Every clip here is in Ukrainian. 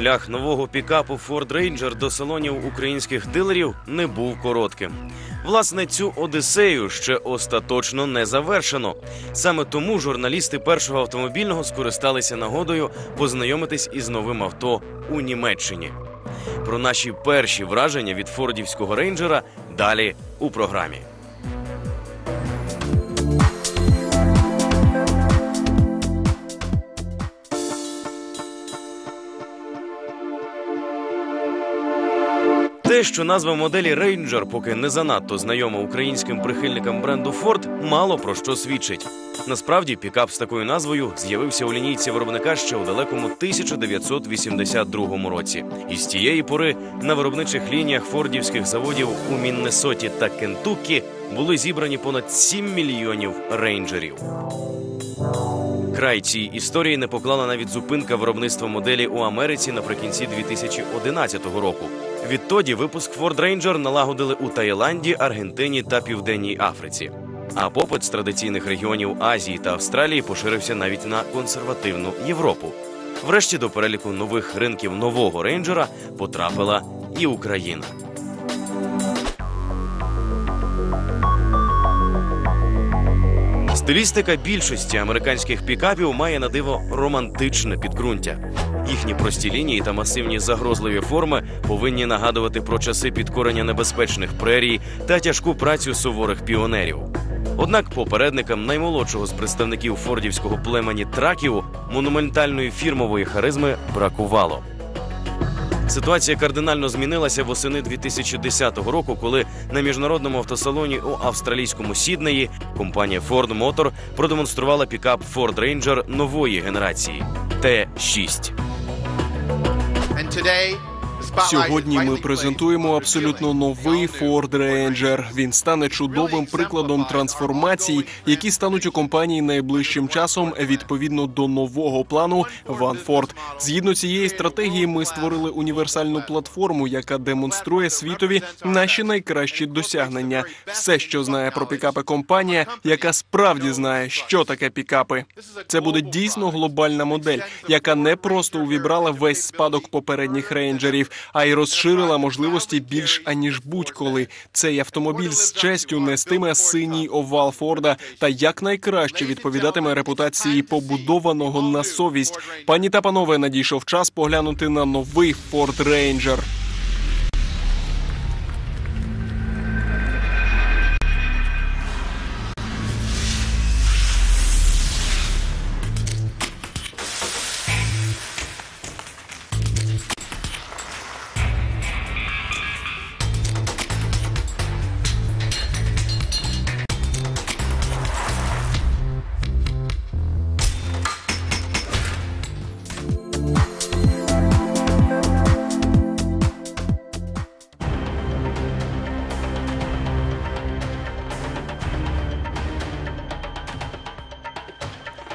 Шлях нового пікапу Ford Ranger до салонів українських дилерів не був коротким. Власне, цю одисею ще остаточно не завершено. Саме тому журналісти першого автомобільного скористалися нагодою познайомитись із новим авто у Німеччині. Про наші перші враження від фордівського рейнджера далі у програмі. Що назва моделі Ranger поки не занадто знайома українським прихильникам бренду Ford, мало про що свідчить. Насправді, пікап з такою назвою з'явився у лінійці виробника ще у далекому 1982 році. І з тієї пори на виробничих лініях фордівських заводів у Міннесоті та Кентуккі були зібрані понад 7 мільйонів рейнджерів. Край цій історії не поклала навіть зупинка виробництва моделі у Америці наприкінці 2011 року. Відтоді випуск Ford Ranger налагодили у Таїланді, Аргентині та Південній Африці. А попит з традиційних регіонів Азії та Австралії поширився навіть на консервативну Європу. Врешті до переліку нових ринків нового рейнджера потрапила і Україна. Стилістика більшості американських пікапів має на диво романтичне підґрунтя. Їхні прості лінії та масивні загрозливі форми повинні нагадувати про часи підкорення небезпечних прерій та тяжку працю суворих піонерів. Однак попередникам наймолодшого з представників фордівського племені траків монументальної фірмової харизми бракувало. Ситуація кардинально змінилася восени 2010 року, коли на міжнародному автосалоні у австралійському Сіднеї компанія Ford Motor продемонструвала пікап Ford Ranger нової генерації Т6. Сьогодні ми презентуємо абсолютно новий Ford Ranger. Він стане чудовим прикладом трансформацій, які стануть у компанії найближчим часом відповідно до нового плану One Ford. Згідно цієї стратегії, ми створили універсальну платформу, яка демонструє світові наші найкращі досягнення. Все, що знає про пікапи компанія, яка справді знає, що таке пікапи. Це буде дійсно глобальна модель, яка не просто увібрала весь спадок попередніх рейнджерів, а й розширила можливості більш аніж будь-коли. Цей автомобіль з честю нестиме синій овал Форда та якнайкраще відповідатиме репутації побудованого на совість. Пані та панове, надійшов час поглянути на новий Ford Ranger.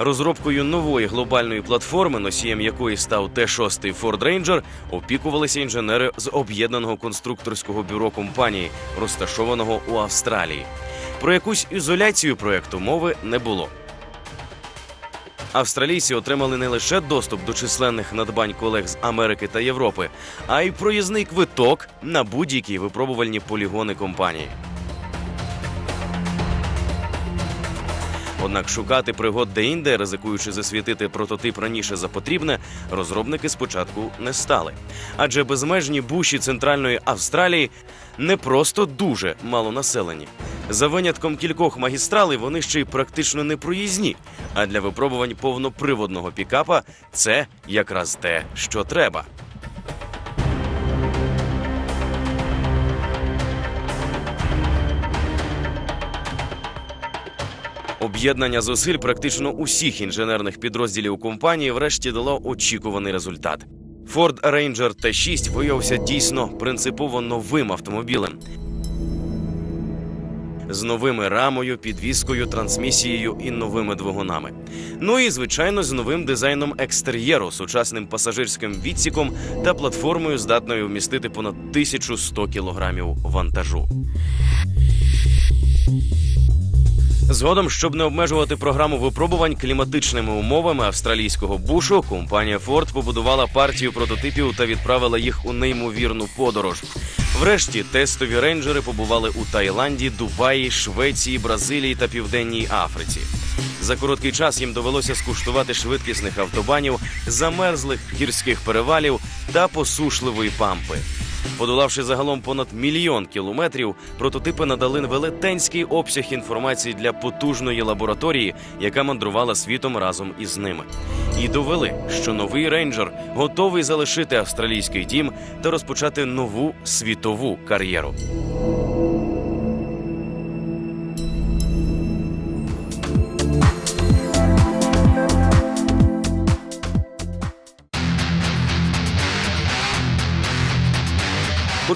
Розробкою нової глобальної платформи, носієм якої став Т-6 Ford Ranger, опікувалися інженери з об'єднаного конструкторського бюро компанії, розташованого у Австралії. Про якусь ізоляцію проекту мови не було. Австралійці отримали не лише доступ до численних надбань колег з Америки та Європи, а й проїзний квиток на будь-які випробувальні полігони компанії. Однак шукати пригод деінде, ризикуючи засвітити прототип раніше за потрібне, розробники спочатку не стали. Адже безмежні буші центральної Австралії не просто дуже малонаселені. За винятком кількох магістралей вони ще й практично не проїзні. А для випробувань повноприводного пікапа це якраз те, що треба. Об'єднання зусиль практично усіх інженерних підрозділів компанії врешті дало очікуваний результат. Ford Ranger T6 виявився дійсно принципово новим автомобілем. З новими рамою, підвіскою, трансмісією і новими двигунами. Ну і звичайно, з новим дизайном екстер'єру, сучасним пасажирським відсіком та платформою, здатною вмістити понад 1100 кілограмів вантажу. Згодом, щоб не обмежувати програму випробувань кліматичними умовами австралійського бушу, компанія Ford побудувала партію прототипів та відправила їх у неймовірну подорож. Врешті тестові рейнджери побували у Таїланді, Дубаї, Швеції, Бразилії та Південній Африці. За короткий час їм довелося скуштувати швидкісних автобанів, замерзлих гірських перевалів та посушливої пампи. Подолавши загалом понад мільйон кілометрів, прототипи надали велетенський обсяг інформації для потужної лабораторії, яка мандрувала світом разом із ними. І довели, що новий рейнджер готовий залишити австралійський дім та розпочати нову світову кар'єру.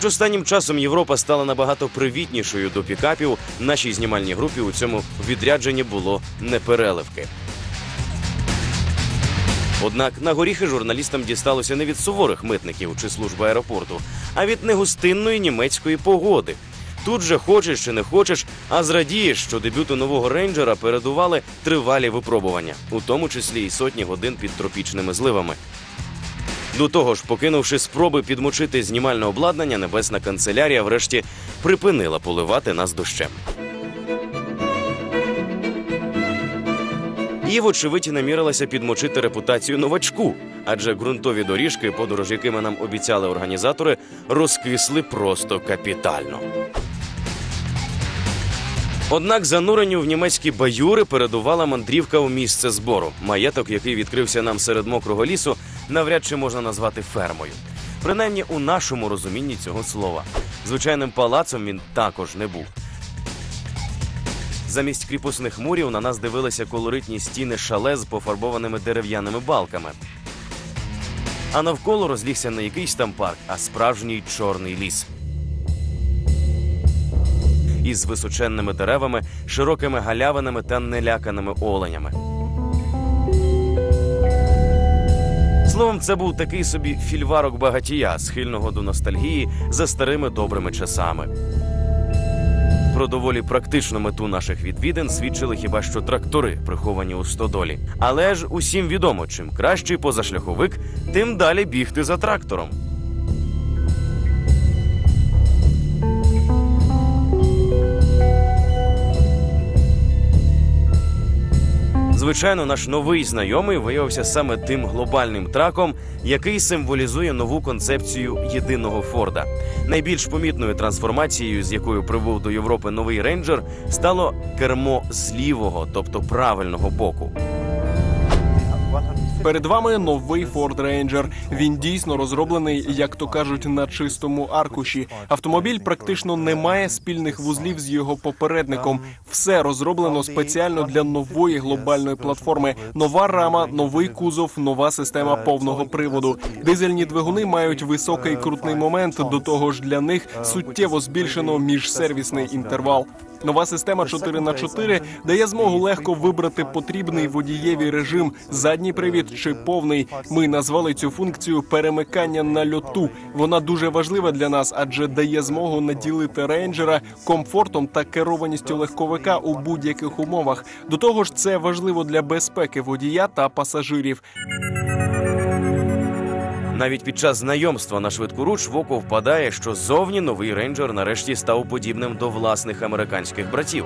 Хоч останнім часом Європа стала набагато привітнішою до пікапів, нашій знімальній групі у цьому відрядженні було непереливки. Однак на горіхи журналістам дісталося не від суворих митників чи служби аеропорту, а від негостинної німецької погоди. Тут же хочеш чи не хочеш, а зрадієш, що дебюту нового рейнджера передували тривалі випробування, у тому числі й сотні годин під тропічними зливами. До того ж, покинувши спроби підмочити знімальне обладнання, небесна канцелярія врешті припинила поливати нас дощем. І, вочевидь, намірилася підмочити репутацію новачку, адже ґрунтові доріжки, подорож якими нам обіцяли організатори, розкисли просто капітально. Однак зануренню в німецькі баюри передувала мандрівка у місце збору. Маєток, який відкрився нам серед мокрого лісу, навряд чи можна назвати фермою. Принаймні у нашому розумінні цього слова. Звичайним палацом він також не був. Замість кріпосних мурів на нас дивилися колоритні стіни шале з пофарбованими дерев'яними балками. А навколо розлігся не якийсь там парк, а справжній чорний ліс. Із височенними деревами, широкими галявинами та неляканими оленями. Словом, це був такий собі фільварок багатія, схильного до ностальгії за старими добрими часами. Про доволі практичну мету наших відвідин свідчили хіба що трактори, приховані у стодолі. Але ж усім відомо, чим кращий позашляховик, тим далі бігти за трактором. Звичайно, наш новий знайомий виявився саме тим глобальним траком, який символізує нову концепцію єдиного Форда. Найбільш помітною трансформацією, з якою прибув до Європи новий рейнджер, стало кермо з лівого, тобто правильного боку. Перед вами новий Ford Ranger. Він дійсно розроблений, як то кажуть, на чистому аркуші. Автомобіль практично не має спільних вузлів з його попередником. Все розроблено спеціально для нової глобальної платформи. Нова рама, новий кузов, нова система повного приводу. Дизельні двигуни мають високий крутний момент. До того ж, для них суттєво збільшено міжсервісний інтервал. Нова система 4 на 4 дає змогу легко вибрати потрібний водієві режим, задній привід чи повний. Ми назвали цю функцію перемикання на льоту. Вона дуже важлива для нас, адже дає змогу наділити рейнджера комфортом та керованістю легковика у будь-яких умовах. До того ж, це важливо для безпеки водія та пасажирів. Навіть під час знайомства на швидкоруч в око впадає, що зовні новий рейнджер нарешті став подібним до власних американських братів.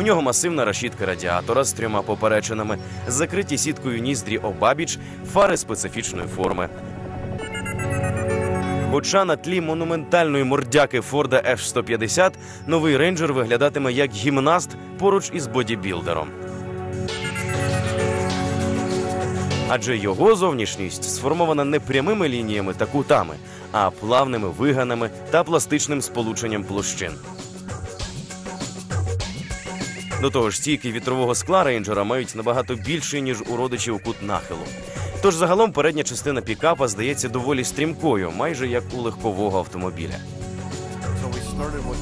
У нього масивна решітка радіатора з трьома поперечинами, закриті сіткою ніздрі обабіч, фари специфічної форми. Хоча на тлі монументальної мордяки Форда F-150 новий рейнджер виглядатиме як гімнаст поруч із бодібілдером. Адже його зовнішність сформована не прямими лініями та кутами, а плавними виганами та пластичним сполученням площин. До того ж, стійки вітрового скла рейнджера мають набагато більший, ніж у родичів кут нахилу. Тож загалом передня частина пікапа здається доволі стрімкою, майже як у легкового автомобіля.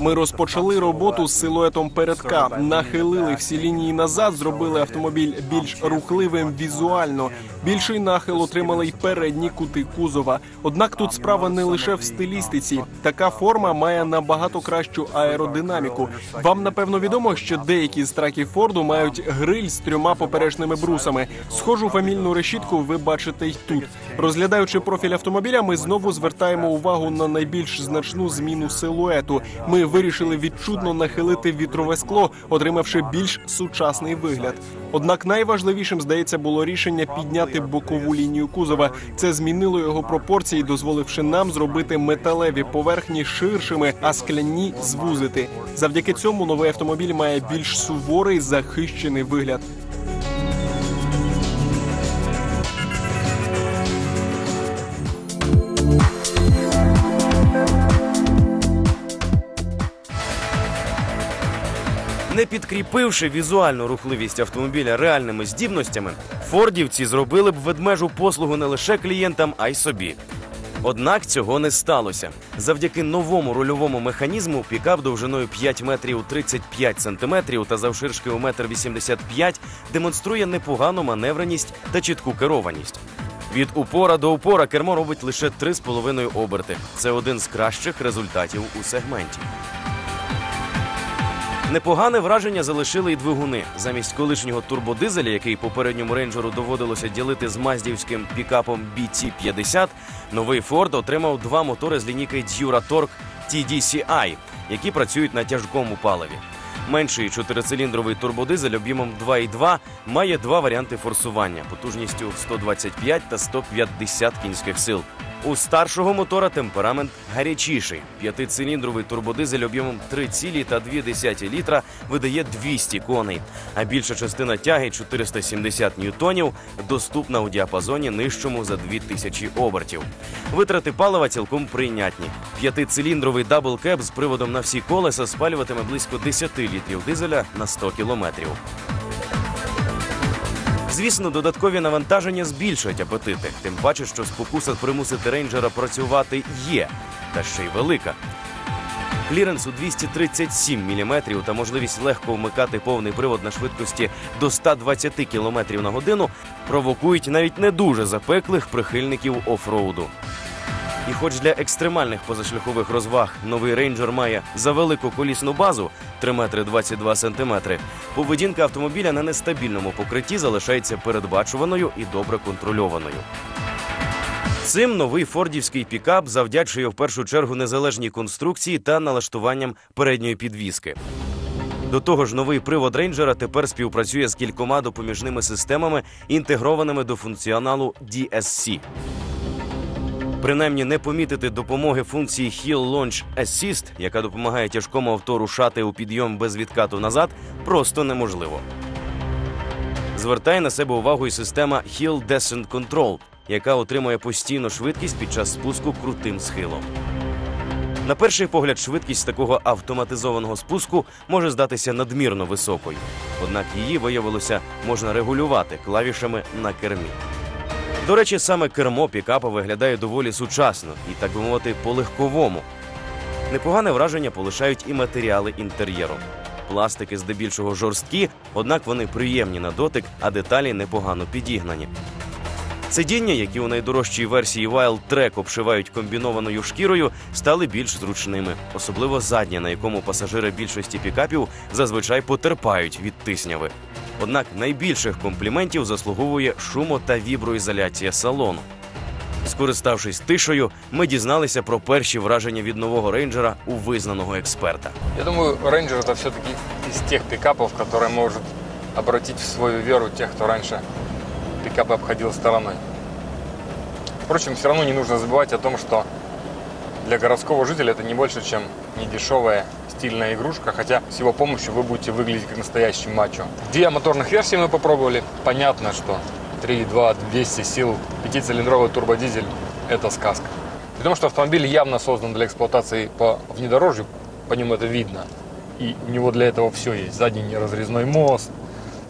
Ми розпочали роботу з силуетом передка, нахилили всі лінії назад, зробили автомобіль більш рухливим візуально. Більший нахил отримали й передні кути кузова. Однак тут справа не лише в стилістиці. Така форма має набагато кращу аеродинаміку. Вам напевно відомо, що деякі з траків Форду мають гриль з трьома поперечними брусами. Схожу фамільну решітку ви бачите й тут. Розглядаючи профіль автомобіля, ми знову звертаємо увагу на найбільш значну зміну силуету. Ми вирішили відчутно нахилити вітрове скло, отримавши більш сучасний вигляд. Однак найважливішим здається було рішення підняти бокову лінію кузова. Це змінило його пропорції, дозволивши нам зробити металеві поверхні ширшими, а скляні звузити. Завдяки цьому новий автомобіль має більш суворий захищений вигляд. Підкріпивши візуальну рухливість автомобіля реальними здібностями, фордівці зробили б ведмежу послугу не лише клієнтам, а й собі. Однак цього не сталося. Завдяки новому рульовому механізму пікап довжиною 5 метрів 35 сантиметрів та завширшки у метр 85 демонструє непогану маневреність та чітку керованість. Від упора до упора кермо робить лише 3,5 оберти. Це один з кращих результатів у сегменті. Непогане враження залишили й двигуни. Замість колишнього турбодизеля, який попередньому рейнджеру доводилося ділити з маздівським пікапом BT-50, новий Ford отримав два мотори з лінійки Duratorq TDCi, які працюють на тяжкому паливі. Менший чотирициліндровий турбодизель об'ємом 2,2 має два варіанти форсування потужністю 125 та 150 кінських сил. У старшого мотора темперамент гарячіший. П'ятициліндровий турбодизель об'ємом 3,2 літра видає 200 коней, а більша частина тяги 470 ньютонів доступна у діапазоні нижчому за 2000 обертів. Витрати палива цілком прийнятні. П'ятициліндровий даблкеп з приводом на всі колеса спалюватиме близько 10 літрів дизеля на 100 кілометрів. Звісно, додаткові навантаження збільшують апетити, тим паче, що спокуса примусити рейнджера працювати є, та ще й велика. Кліренс у 237 мм та можливість легко вмикати повний привод на швидкості до 120 км на годину провокують навіть не дуже запеклих прихильників офроуду. І хоч для екстремальних позашляхових розваг новий рейнджер має за велику колісну базу 3 метри 22 сантиметри, поведінка автомобіля на нестабільному покритті залишається передбачуваною і добре контрольованою. Цим новий фордівський пікап завдячує в першу чергу незалежній конструкції та налаштуванням передньої підвіски. До того ж, новий привод рейнджера тепер співпрацює з кількома допоміжними системами, інтегрованими до функціоналу DSC. Принаймні не помітити допомоги функції Hill Launch Assist, яка допомагає тяжкому авто рушати у підйом без відкату назад, просто неможливо. Звертає на себе увагу і система Hill Descent Control, яка отримує постійну швидкість під час спуску крутим схилом. На перший погляд, швидкість такого автоматизованого спуску може здатися надмірно високою. Однак її виявилося можна регулювати клавішами на кермі. До речі, саме кермо пікапа виглядає доволі сучасно і, так би мовити, по-легковому. Непогане враження полишають і матеріали інтер'єру. Пластики здебільшого жорсткі, однак вони приємні на дотик, а деталі непогано підігнані. Сидіння, які у найдорожчій версії Wild Trek обшивають комбінованою шкірою, стали більш зручними, особливо заднє, на якому пасажири більшості пікапів зазвичай потерпають від тисняви. Однак найбільших компліментів заслуговує шумо та віброізоляція салону. Скориставшись тишею, ми дізналися про перші враження від нового рейнджера у визнаного експерта. Я думаю, Рейнджер это все-таки из тех пикапов, который может обратить в свою веру тех, кто раньше пикапы обходил стороной. Впрочем, все равно не нужно забывать о том, что для городского жителя это не больше, чем недешевая стильная игрушка, хотя с его помощью вы будете выглядеть как настоящий мачо. Две моторных версии мы попробовали. Понятно, что 3.2, 200 сил, пятицилиндровый турбодизель – это сказка. При том, что автомобиль явно создан для эксплуатации по внедорожью, по нему это видно. И у него для этого все есть. Задний неразрезной мост,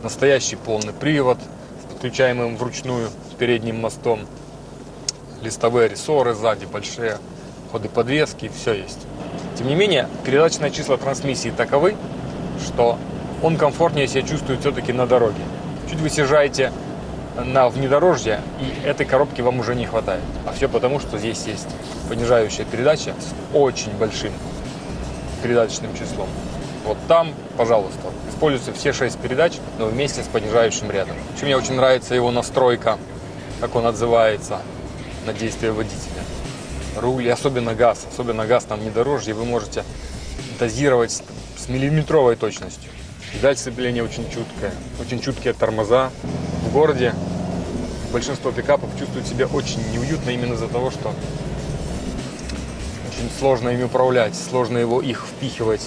настоящий полный привод с подключаемым вручную передним мостом, листовые рессоры сзади большие, ходы подвески, все есть. Тем не менее, передаточные числа трансмиссии таковы, что он комфортнее себя чувствует все-таки на дороге. Чуть вы съезжаете на внедорожье, и этой коробки вам уже не хватает. А все потому, что здесь есть понижающая передача с очень большим передаточным числом. Вот там, пожалуйста, используются все шесть передач, но вместе с понижающим рядом. Еще мне очень нравится его настройка, как он отзывается на действие водителя. Руль, и особенно газ, особенно газ там внедорожье, вы можете дозировать с- миллиметровой точностью. Педаль сцепления очень чуткая, очень чуткие тормоза. В городе большинство пикапов чувствуют себя очень неуютно именно из-за того, что очень сложно ими управлять, сложно его их впихивать,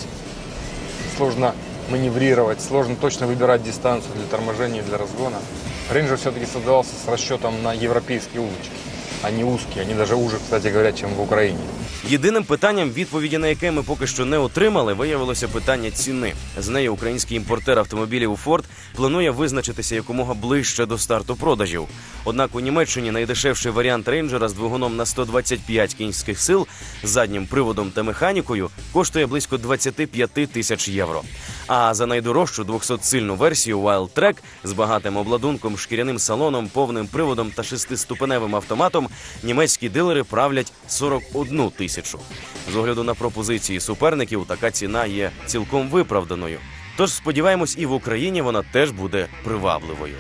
сложно маневрировать, сложно точно выбирать дистанцию для торможения и для разгона. Рейнджер все-таки создавался с расчетом на европейские улочки. Они узкие, они даже уже, кстати говоря, чем в Украине. Єдиним питанням, відповіді на яке ми поки що не отримали, виявилося питання ціни. З нею український імпортер автомобілів Ford планує визначитися якомога ближче до старту продажів. Однак у Німеччині найдешевший варіант рейнджера з двигуном на 125 кінських сил, заднім приводом та механікою коштує близько 25 тисяч євро. А за найдорожчу 200-сильну версію Wild Track з багатим обладунком, шкіряним салоном, повним приводом та шестиступеневим автоматом німецькі дилери правлять 41 тисячу. З огляду на пропозиції суперників, така ціна є цілком виправданою. Тож сподіваємось, і в Україні вона теж буде привабливою.